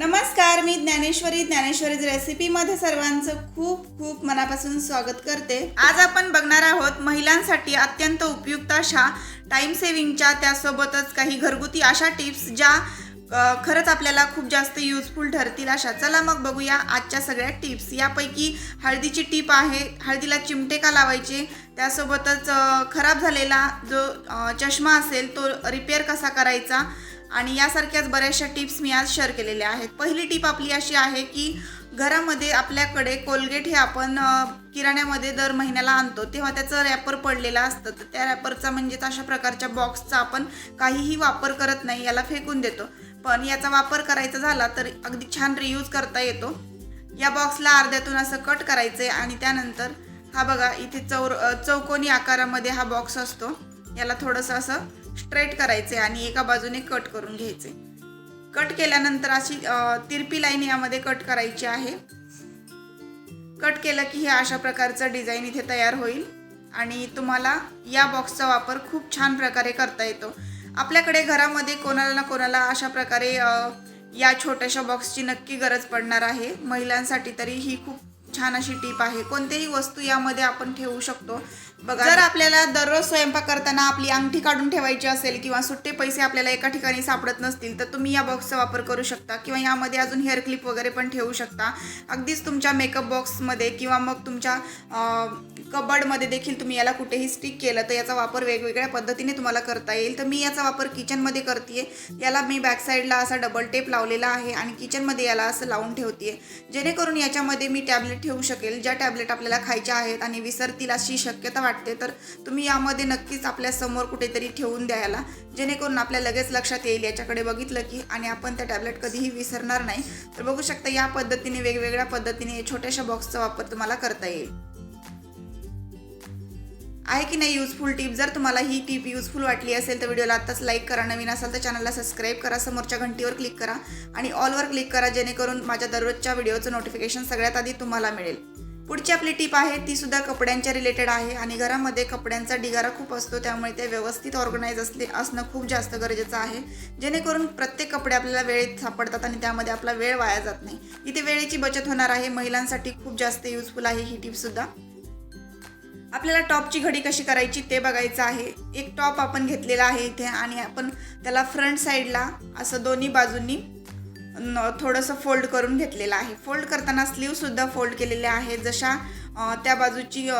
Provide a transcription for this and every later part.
नमस्कार मी ज्ञानेश्वरी. ज्ञानेश्वरीज रेसिपीमध्ये सर्वांचं खूप खूप मनापासून स्वागत करते. आज आपण बघणार आहोत महिलांसाठी अत्यंत उपयुक्त अशा टाइम सेव्हिंगच्या त्यासोबतच काही घरगुती अशा टिप्स ज्या खरंच आपल्याला खूप जास्त युजफुल ठरतील अशा. चला मग बघूया आजच्या सगळ्या टिप्स यापैकी हळदीची टीप आहे. हळदीला चिमटे का लावायचे? त्यासोबतच खराब झालेला जो चष्मा असेल तो रिपेअर कसा करायचा? आणि यासारख्याच बऱ्याचशा टिप्स मी आज शेअर केलेल्या आहेत. पहिली टीप आपली अशी आहे की घरामध्ये आपल्याकडे कोलगेट हे आपण किराण्यामध्ये दर महिन्याला आणतो. तेव्हा त्याचं रॅपर पडलेलं असतं. तर त्या रॅपरचा म्हणजेच अशा प्रकारच्या बॉक्सचा आपण काहीही वापर करत नाही याला फेकून देतो. पण याचा वापर करायचा झाला तर अगदी छान रियूज करता येतो. या बॉक्सला अर्ध्यातून असं कट करायचं आहे आणि त्यानंतर हा बघा इथे चौर चौकोनी आकारामध्ये हा बॉक्स असतो. याला थोडंसं असं स्ट्रेट करायचे आणि एका बाजूने कट करून घ्यायचे. कट केल्यानंतर अशी तिरपी लाईन यामध्ये कट करायची आहे. कट केलं की हे अशा प्रकारचं डिझाईन इथे तयार होईल. आणि तुम्हाला या बॉक्सचा वापर खूप छान प्रकारे करता येतो. आपल्याकडे घरामध्ये कोणाला ना कोणाला अशा प्रकारे या छोट्याशा बॉक्सची नक्की गरज पडणार आहे. महिलांसाठी तरी ही खूप छान अशी टीप आहे. कोणतीही वस्तू यामध्ये आपण ठेवू शकतो. जर आपल्याला दररोज स्वयंपाक करताना आपली अंगठी काढून ठेवायची असेल किंवा सुट्टे पैसे आपल्याला एका ठिकाणी सापडत नसतील तर तुम्ही या बॉक्सचा वापर करू शकता किंवा यामध्ये अजून हेअर क्लिप वगैरे पण ठेवू शकता. अगदीच तुमच्या मेकअप बॉक्समध्ये किंवा मग तुमच्या कबडमध्ये देखील तुम्ही याला कुठेही स्टिक केलं तर याचा वापर वेगवेगळ्या पद्धतीने तुम्हाला करता येईल. तर मी याचा वापर किचनमध्ये करते याला मी बॅक साईडला असा डबल टेप लावलेला आहे आणि किचनमध्ये याला असं लावून ठेवते जेणेकरून याच्यामध्ये मी टॅबलेट ठेवू शकेल. ज्या टॅबलेट आपल्याला खायच्या आहेत आणि विसरतील अशी शक्यता वाटते तर तुम्ही यामध्ये नक्कीच आपल्यासमोर कुठेतरी ठेवून द्यायला. जेणेकरून आपल्या लगेच लक्षात येईल याच्याकडे बघितलं की आणि आपण त्या टॅबलेट कधीही विसरणार नाही. तर बघू शकता या पद्धतीने वेगवेगळ्या पद्धतीने छोट्याशा बॉक्सचा वापर तुम्हाला करता येईल. आहे की नाही युजफुल टीप जर तुम्हाला ही टीप युजफुल वाटली असेल तर व्हिडिओला आत्ताच लाईक करा. नवीन असाल तर चॅनलला सबस्क्राईब करा. समोरच्या घंटीवर क्लिक करा. आणि ऑलवर क्लिक करा जेणेकरून माझ्या दररोजच्या व्हिडिओचं नोटिफिकेशन सगळ्यात आधी तुम्हाला मिळेल. पुढची आपली टीप आहे ती सुद्धा कपड्यांच्या रिलेटेड आहे आणि घरामध्ये कपड्यांचा ढिगारा खूप असतो त्यामुळे ते व्यवस्थित ऑर्गनाईज असले असणं खूप जास्त गरजेचं आहे. जेणेकरून प्रत्येक कपडे आपल्याला वेळेत सापडतात आणि त्यामध्ये आपला वेळ वाया जात नाही. इथे वेळेची बचत होणार आहे महिलांसाठी खूप जास्त युजफुल आहे ही टिपसुद्धा आपल्याला टॉपची घडी कशी करायची ते बघायचं आहे. एक टॉप आपण घेतलेला आहे इथे आणि आपण त्याला फ्रंट साईडला असं दोन्ही बाजूंनी न- थोडंसं फोल्ड करून घेतलेलं आहे. फोल्ड करताना स्लीवसुद्धा फोल्ड केलेले आहे. जशा त्या बाजूची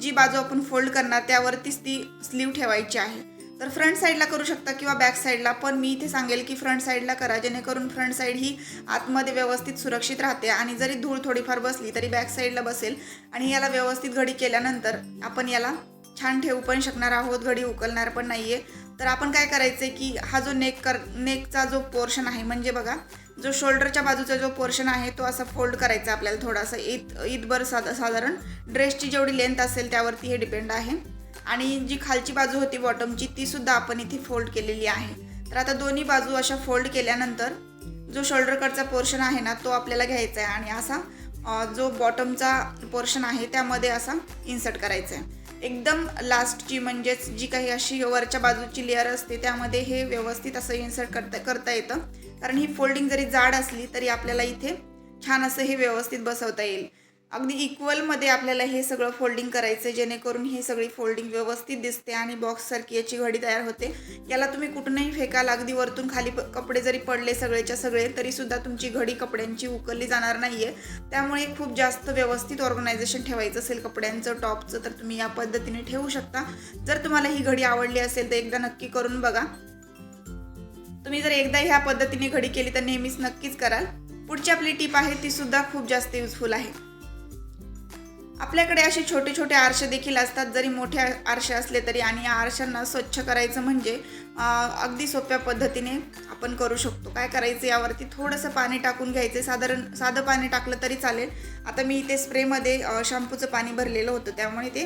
जी बाजू आपण फोल्ड करणार त्यावरतीच ती स्लीव ठेवायची आहे. तर फ्रंट साईडला करू शकता किंवा बॅक साईडला पण मी इथे सांगेल की फ्रंट साईडला करा. जेणेकरून फ्रंट साईड ही आतमध्ये व्यवस्थित सुरक्षित राहते आणि जरी धूळ थोडीफार बसली तरी बॅक साईडला बसेल आणि याला व्यवस्थित घडी केल्यानंतर आपण याला छान ठेवू पण शकणार आहोत. घडी उकलणार पण नाही आहे तर आपण काय करायचं आहे की हा जो नेक कर नेकचा जो पोर्शन आहे म्हणजे बघा जो शोल्डरच्या बाजूचा जो पोर्शन आहे तो असा फोल्ड करायचा आपल्याला थोडासा. ईद ईदभर साधा साधारण ड्रेसची जेवढी लेंथ असेल त्यावरती हे डिपेंड आहे. आणि जी खालची बाजू होती बॉटमची ती सुद्धा आपण इथे फोल्ड केलेली आहे. तर आता दोन्ही बाजू अशा फोल्ड केल्यानंतर जो शोल्डरकडचा पोर्शन आहे ना तो आपल्याला घ्यायचा आहे आणि असा जो बॉटमचा पोर्शन आहे त्यामध्ये असा इन्सर्ट करायचा आहे एकदम लास्टची म्हणजेच जी काही अशी वरच्या बाजूची लेअर असते त्यामध्ये हे व्यवस्थित असं इन्सर्ट करता करता येतं. कारण ही फोल्डिंग जरी जाड असली तरी आपल्याला इथे छान असं हे व्यवस्थित बसवता येईल. अगदी इक्वलमध्ये आपल्याला हे सगळं फोल्डिंग करायचं जेणेकरून ही सगळी फोल्डिंग व्यवस्थित दिसते आणि बॉक्ससारखी याची घडी तयार होते. याला तुम्ही कुठूनही फेकाल अगदी वरतून खाली प- कपडे जरी पडले सगळेच्या सगळे तरीसुद्धा तुमची घडी कपड्यांची उकलली जाणार नाही आहे त्यामुळे खूप जास्त व्यवस्थित ऑर्गनायझेशन ठेवायचं असेल कपड्यांचं टॉपचं तर तुम्ही या पद्धतीने ठेवू शकता. जर तुम्हाला ही घडी आवडली असेल तर एकदा नक्की करून बघा. तुम्ही जर एकदा ह्या पद्धतीने घडी केली तर नेहमीच नक्कीच कराल. पुढची आपली टीप आहे ती सुद्धा खूप जास्त युजफुल आहे. आपल्याकडे असे छोटे छोटे आरसे देखील असतात. जरी मोठे आरसे असले तरी आणि या आरशांना स्वच्छ करायचं म्हणजे अगदी सोप्या पद्धतीने आपण करू शकतो. काय करायचं यावरती थोडंसं पाणी टाकून घ्यायचं. साधारण साधं पाणी टाकलं तरी चालेल. आता मी इथे स्प्रेमध्ये शॅम्पूचं पाणी भरलेलं होतं. त्यामुळे ते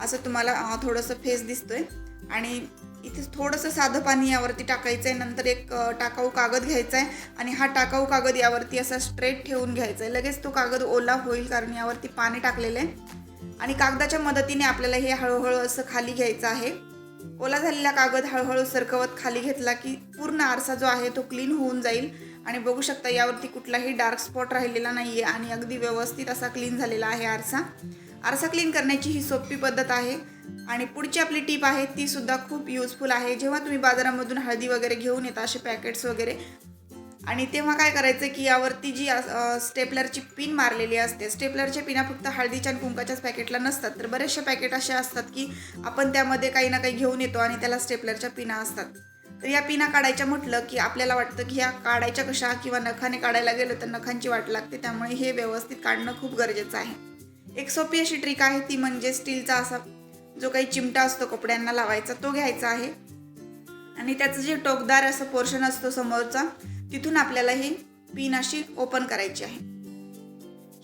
असं तुम्हाला थोडंसं फेस दिसतोय. आणि इथे थोडंसं साधं पाणी यावरती टाकायचं आहे नंतर एक टाकाऊ कागद घ्यायचा आहे आणि हा टाकाऊ कागद यावरती असा स्ट्रेट ठेवून घ्यायचा आहे लगेच तो कागद ओला होईल कारण यावरती पाणी टाकलेलं आहे. आणि कागदाच्या मदतीने आपल्याला हे हळूहळू असं खाली घ्यायचं आहे. ओला झालेला कागद हळूहळू सरकवत खाली घेतला की पूर्ण आरसा जो आहे तो क्लीन होऊन जाईल. आणि बघू शकता यावरती कुठलाही डार्क स्पॉट राहिलेला नाही आहे आणि अगदी व्यवस्थित असा क्लीन झालेला आहे आरसा. आरसा क्लीन करण्याची ही सोपी पद्धत आहे. आणि पुढची आपली टीप आहे ती सुद्धा खूप युजफुल आहे. जेव्हा तुम्ही बाजारामधून हळदी वगैरे घेऊन येता असे पॅकेट्स वगैरे. आणि तेव्हा काय करायचं की यावरती जी स्टेपलरची पिन मारलेली असते स्टेपलरच्या पिना फक्त हळदीच्या आणि कुंकाच्याच पॅकेटला नसतात. तर बरेचसे पॅकेट असे असतात की आपण त्यामध्ये काही ना काही घेऊन येतो आणि त्याला स्टेपलरच्या पिना असतात. तर या पिना काढायच्या म्हटलं की आपल्याला वाटतं की ह्या काढायच्या कशा? किंवा नखाने काढायला गेलं तर नखांची वाट लागते. त्यामुळे हे व्यवस्थित काढणं खूप गरजेचं आहे. एक सोपी अशी ट्रिक आहे ती म्हणजे स्टीलचा असा जो काही चिमटा असतो कपड्यांना लावायचा तो घ्यायचा आहे. आणि त्याचं जे टोकदार असं पोर्शन असतो समोरचा तिथून आपल्याला ही पिन अशी ओपन करायची आहे.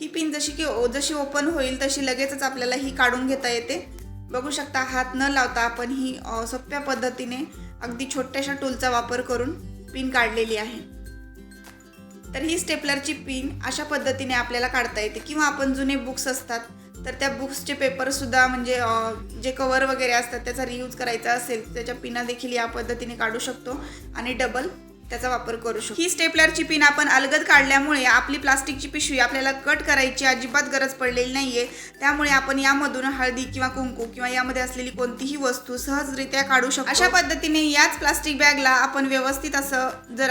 ही पिन जशी की ओ- जशी ओपन होईल तशी लगेचच आपल्याला ही काढून घेता येते. बघू शकता हात न लावता आपण ही सोप्या पद्धतीने अगदी छोट्याशा टूलचा वापर करून पिन काढलेली आहे. तर ही स्टेपलरची पिन अशा पद्धतीने आपल्याला काढता येते. किंवा आपण जुने बुक्स असतात तर त्या बुक्सचे पेपरसुद्धा म्हणजे जे कवर वगैरे असतात त्याचा रियूज करायचा असेल त्याच्या पिना देखील या पद्धतीने काढू शकतो. आणि डबल त्याचा वापर करू शकतो. ही स्टेपलरची पिन आपण अलगद काढल्यामुळे आपली प्लास्टिकची पिशवी आपल्याला कट करायची अजिबात गरज पडलेली नाहीये. त्यामुळे आपण यामधून हळदी किंवा कुंकू किंवा यामध्ये असलेली कोणतीही वस्तू सहजरित्या काढू शकतो. अशा पद्धतीने याच प्लास्टिक बॅगला आपण व्यवस्थित असं जर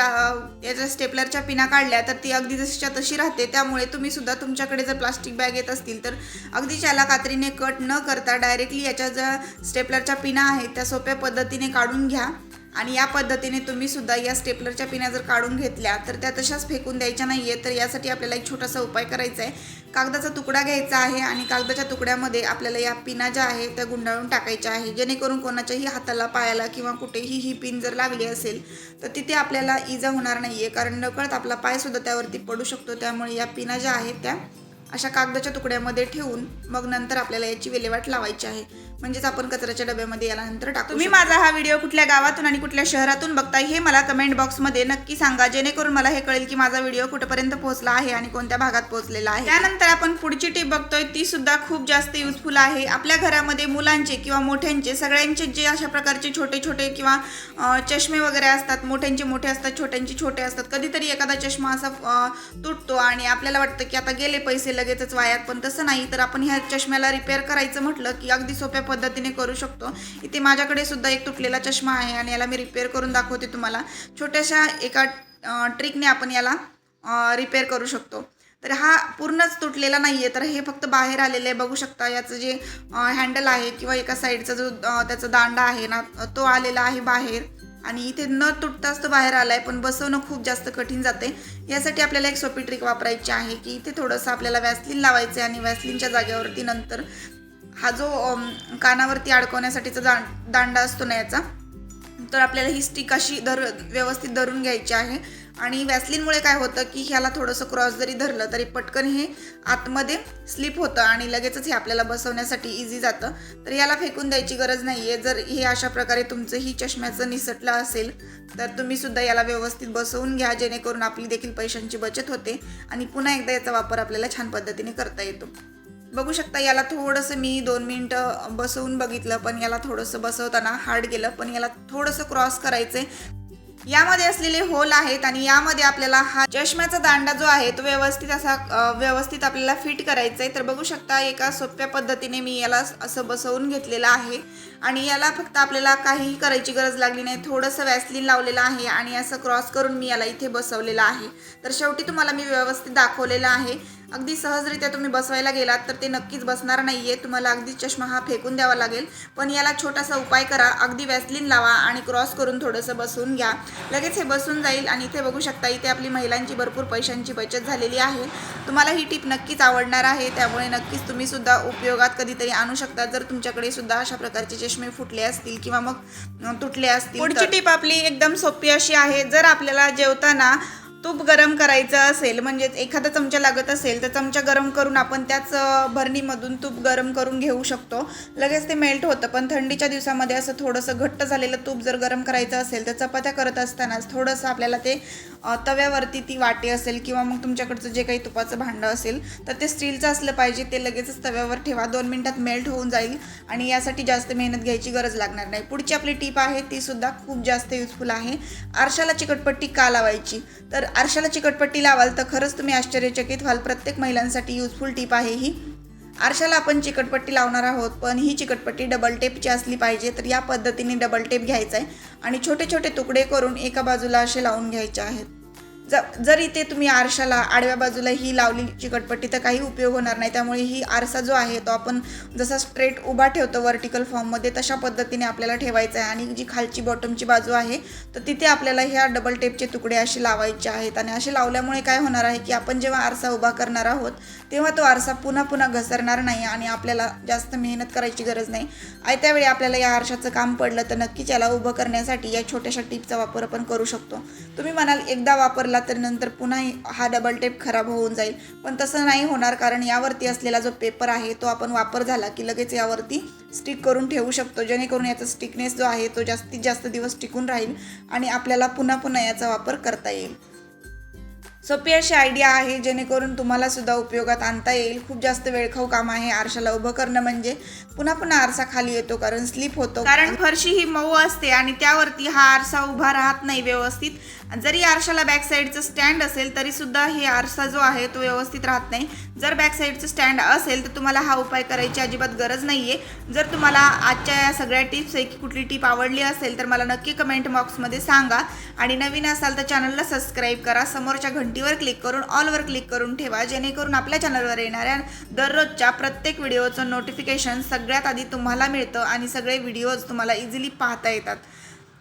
याच्या स्टेपलरच्या पिना काढल्या तर ती अगदी जशीच्या तशी राहते. त्यामुळे तुम्ही सुद्धा तुमच्याकडे जर प्लास्टिक बॅग येत असतील तर अगदी त्याला कात्रीने कट न करता डायरेक्टली याच्या ज्या स्टेपलरच्या पिना आहेत त्या सोप्या पद्धतीने काढून घ्या. आणि या पद्धतीने तुम्ही सुद्धा या स्टेपलरच्या पिण्या जर काढून घेतल्या तर त्या तशाच फेकून द्यायच्या नाही आहे तर यासाठी आपल्याला एक छोटासा उपाय करायचा आहे. कागदाचा तुकडा घ्यायचा आहे आणि कागदाच्या तुकड्यामध्ये आपल्याला या पिना ज्या आहेत त्या गुंडाळून टाकायच्या आहे. जेणेकरून कोणाच्याही हाताला पायाला किंवा कुठेही ही पिन जर लागली असेल तर तिथे आपल्याला इजा होणार नाही आहे कारण नकळत आपला पायसुद्धा त्यावरती पडू शकतो. त्यामुळे या पिना ज्या आहेत त्या अशा कागदाच्या तुकड्यामध्ये ठेवून मग नंतर आपल्याला याची विल्हेवाट लावायची आहे. म्हणजेच आपण कचऱ्याच्या डब्यामध्ये याला नंतर टाकू तुम्ही माझा हा व्हिडिओ कुठल्या गावातून आणि कुठल्या शहरातून बघताय हे मला कमेंट बॉक्समध्ये नक्की सांगा. जेणेकरून मला हे कळेल की माझा व्हिडिओ कुठपर्यंत पोहोचला आहे आणि कोणत्या भागात पोहोचलेला आहे. त्यानंतर आपण पुढची टीप बघतोय. ती सुद्धा खूप जास्त युजफुल आहे. आपल्या घरामध्ये मुलांचे किंवा मोठ्यांचे सगळ्यांचे जे अशा प्रकारचे छोटे छोटे किंवा चष्मे वगैरे असतात मोठ्यांचे मोठे असतात छोट्यांचे छोटे असतात कधीतरी एखादा चष्मा असा तुटतो आणि आपल्याला वाटतं की आता गेले पैसे लगेचच वायात पण तसं नाही. तर आपण ह्या चष्म्याला रिपेअर करायचं म्हटलं की अगदी सोप्या पद्धतीने करू शकतो. इथे माझ्याकडे सुद्धा एक तुटलेला चष्मा आहे आणि याला मी रिपेअर करून दाखवते तुम्हाला. छोट्याशा एका ट्रिकने आपण याला रिपेअर करू शकतो. तर हा पूर्णच तुटलेला नाही आहे तर हे फक्त बाहेर आलेलं आहे. बघू शकता याचं जे हँडल आहे किंवा एका साईडचा जो त्याचा दांडा आहे ना तो आलेला आहे बाहेर. आणि इथे न तुटताच तो बाहेर आलाय पण बसवणं खूप जास्त कठीण जाते. यासाठी आपल्याला एक सोपी ट्रिक वापरायची आहे की इथे थोडंसं आपल्याला वॅसलिन लावायचं आहे आणि वॅसलिनच्या जागेवरती नंतर हा जो कानावरती अडकवण्यासाठीचा दा दांडा असतो ना याचा तर आपल्याला ही स्टिक अशी धर व्यवस्थित धरून घ्यायची आहे. आणि वॅसलिनमुळे काय होतं की ह्याला थोडंसं क्रॉस जरी धरलं तरी पटकन हे आतमध्ये स्लिप होतं आणि लगेचच हे आपल्याला बसवण्यासाठी इझी जातं. तर याला फेकून द्यायची गरज नाही आहे जर हे अशा प्रकारे तुमचं ही चष्म्याचं निसटलं असेल तर तुम्ही सुद्धा याला व्यवस्थित बसवून घ्या जेणेकरून आपली देखील पैशांची बचत होते आणि पुन्हा एकदा याचा वापर आपल्याला छान पद्धतीने करता येतो. बघू शकता याला थोडंसं मी दोन मिनटं बसवून बघितलं पण याला थोडंसं बसवताना हार्ड गेलं पण याला थोडंसं क्रॉस करायचंय. यामध्ये असलेले होल आहेत आणि यामध्ये आपल्याला हा चष्म्याचा दांडा जो आहे तो व्यवस्थित असा व्यवस्थित आपल्याला फिट करायचा आहे तर बघू शकता एका सोप्या पद्धतीने मी याला असं बसवून घेतलेलं आहे. आणि याला फक्त आपल्याला काहीही करायची गरज लागली नाही. थोडंसं वॅसलिन लावलेलं आहे आणि असं क्रॉस करून मी याला इथे बसवलेलं आहे. तर शेवटी तुम्हाला मी व्यवस्थित दाखवलेलं आहे. अगदी सहजरित्या तुम्ही बसवायला गेलात तर ते नक्कीच बसणार नाही आहे तुम्हाला अगदी चष्मा हा फेकून द्यावा लागेल. पण याला छोटासा उपाय करा. अगदी वॅसलिन लावा आणि क्रॉस करून थोडंसं बसवून घ्या. लगेच हे बसून जाईल आणि इथे बघू शकता इथे आपली महिलांची भरपूर पैशांची बचत झालेली आहे. तुम्हाला ही टीप नक्कीच आवडणार आहे. त्यामुळे नक्कीच तुम्ही सुद्धा उपयोगात कधीतरी आणू शकता. जर तुमच्याकडे सुद्धा अशा प्रकारचे चष्मे फुटले असतील किंवा मग तुटले असतील पुढची टीप आपली एकदम सोपी अशी आहे. जर आपल्याला जेवताना तूप गरम करायचं असेल म्हणजेच एखादा चमचा लागत असेल तर चमचा गरम करून आपण त्याच भरणीमधून तूप गरम करून घेऊ शकतो. लगेच ते मेल्ट होतं पण थंडीच्या दिवसामध्ये असं थोडंसं घट्ट झालेलं तूप जर गरम करायचं असेल तर चपात्या करत असतानाच थोडंसं आपल्याला ते तव्यावरती ती वाटी असेल किंवा मग तुमच्याकडचं जे काही तुपाचं भांडं असेल तर ते स्टीलचं असलं पाहिजे ते लगेचच तव्यावर ठेवा. दोन मिनटात मेल्ट होऊन जाईल आणि यासाठी जास्त मेहनत घ्यायची गरज लागणार नाही. पुढची आपली टीप आहे ती सुद्धा खूप जास्त युजफुल आहे. आरशाला चिकटपट्टी का लावायची? तर आरशाला चिकटपट्टी लावाल तर खरंच तुम्ही आश्चर्यचकित व्हाल. प्रत्येक महिलांसाठी युजफुल टीप आहे ही. आरशाला आपण चिकटपट्टी लावणार आहोत पण ही चिकटपट्टी डबल टेपची असली पाहिजे तर या पद्धतीने डबल टेप घ्यायचा आहे आणि छोटे छोटे तुकडे करून एका बाजूला असे लावून घ्यायचे आहेत. ज जर इथे तुम्ही आरशाला आडव्या बाजूला ही लावली चिकटपट्टी तर काही उपयोग होणार नाही. त्यामुळे ही आरसा जो आहे तो आपण जसा स्ट्रेट उभा ठेवतो वर्टिकल फॉर्ममध्ये तशा पद्धतीने आपल्याला ठेवायचा आहे. आणि जी खालची बॉटमची बाजू आहे तर तिथे आपल्याला ह्या डबल टेपचे तुकडे असे लावायचे आहेत. आणि असे लावल्यामुळे काय होणार आहे की आपण जेव्हा आरसा उभा करणार आहोत तेव्हा तो आरसा पुन्हा पुन्हा घसरणार नाही आणि आपल्याला जास्त मेहनत करायची गरज नाही. आयत्या वेळी आपल्याला या आरशाचं काम पडलं तर नक्कीच याला उभं करण्यासाठी या छोट्याशा टिपचा वापर आपण करू शकतो. तुम्ही म्हणाल एकदा वापरला तर नंतर पुन्हा हा डबल टेप खराब होऊन जाईल. पण तसं नाही होणार कारण यावरती असलेला जो पेपर आहे तो आपण वापर झाला की लगेच यावरती स्टिक करून ठेवू शकतो. जेणेकरून याचा स्टिकनेस जो आहे तो जास्तीत जास्त दिवस टिकून राहील आणि आपल्याला पुन्हा पुन्हा याचा वापर करता येईल. सोपी अशी आयडिया आहे जेणेकरून तुम्हाला सुद्धा उपयोगात आणता येईल. खूप जास्त वेळखाऊ काम आहे आरशाला उभं करणं म्हणजे. पुन्हा पुन्हा आरसा खाली येतो कारण स्लिप होतो. कारण फरशी ही मऊ असते आणि त्यावरती हा आरसा उभा राहत नाही व्यवस्थित. जरी आरशाला बॅक साईडचं स्टँड असेल तरी सुद्धा हे आरसा जो आहे तो व्यवस्थित राहत नाही. जर बॅक साईडचं स्टँड असेल तर तुम्हाला हा उपाय करायची अजिबात गरज नाही आहे जर तुम्हाला आजच्या या सगळ्या टिप्सपैकी कुठली टीप आवडली असेल तर मला नक्की कमेंट बॉक्समध्ये सांगा. आणि नवीन असाल तर चॅनलला सबस्क्राईब करा. समोरच्या घंटीवर क्लिक करून ऑलवर क्लिक करून ठेवा जेणेकरून आपल्या चॅनलवर येणाऱ्या दररोजच्या प्रत्येक व्हिडिओचं नोटिफिकेशन सगळ्यात आधी तुम्हाला मिळतं आणि सगळे व्हिडिओज तुम्हाला इझिली पाहता येतात.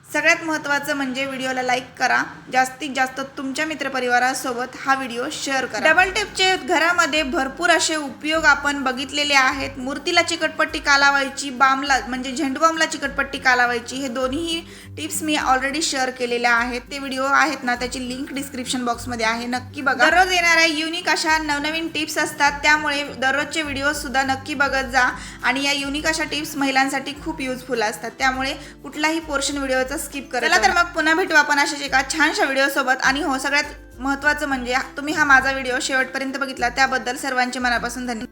सगळ्यात महत्त्वाचं म्हणजे व्हिडिओला लाईक करा. जास्तीत जास्त तुमच्या मित्रपरिवारासोबत हा व्हिडिओ शेअर करा. डबल टेपचे घरामध्ये भरपूर असे उपयोग आपण बघितलेले आहेत. मूर्तीला चिकटपट्टी का लावायची बामला म्हणजे झेंडूबामला चिकटपट्टी का लावायची हे दोन्ही टिप्स मी ऑलरेडी शेअर केलेल्या आहेत. ते व्हिडिओ आहेत ना त्याची लिंक डिस्क्रिप्शन बॉक्समध्ये आहे. नक्की बघा. दररोज येणाऱ्या युनिक अशा नवनवीन टिप्स असतात त्यामुळे दररोजचे व्हिडिओ सुद्धा नक्की बघत जा. आणि या युनिक अशा टिप्स महिलांसाठी खूप युजफुल असतात. त्यामुळे कुठलाही पोर्शन व्हिडिओचा स्किप करा तर मग पुन्हा भेटू आपण अशाच एका छानशा व्हिडिओ सोबत. आणि हो सगळ्यात महत्त्वाचं म्हणजे तुम्ही हा माझा व्हिडिओ शेवटपर्यंत बघितला त्याबद्दल सर्वांचे मनापासून धन्यवाद.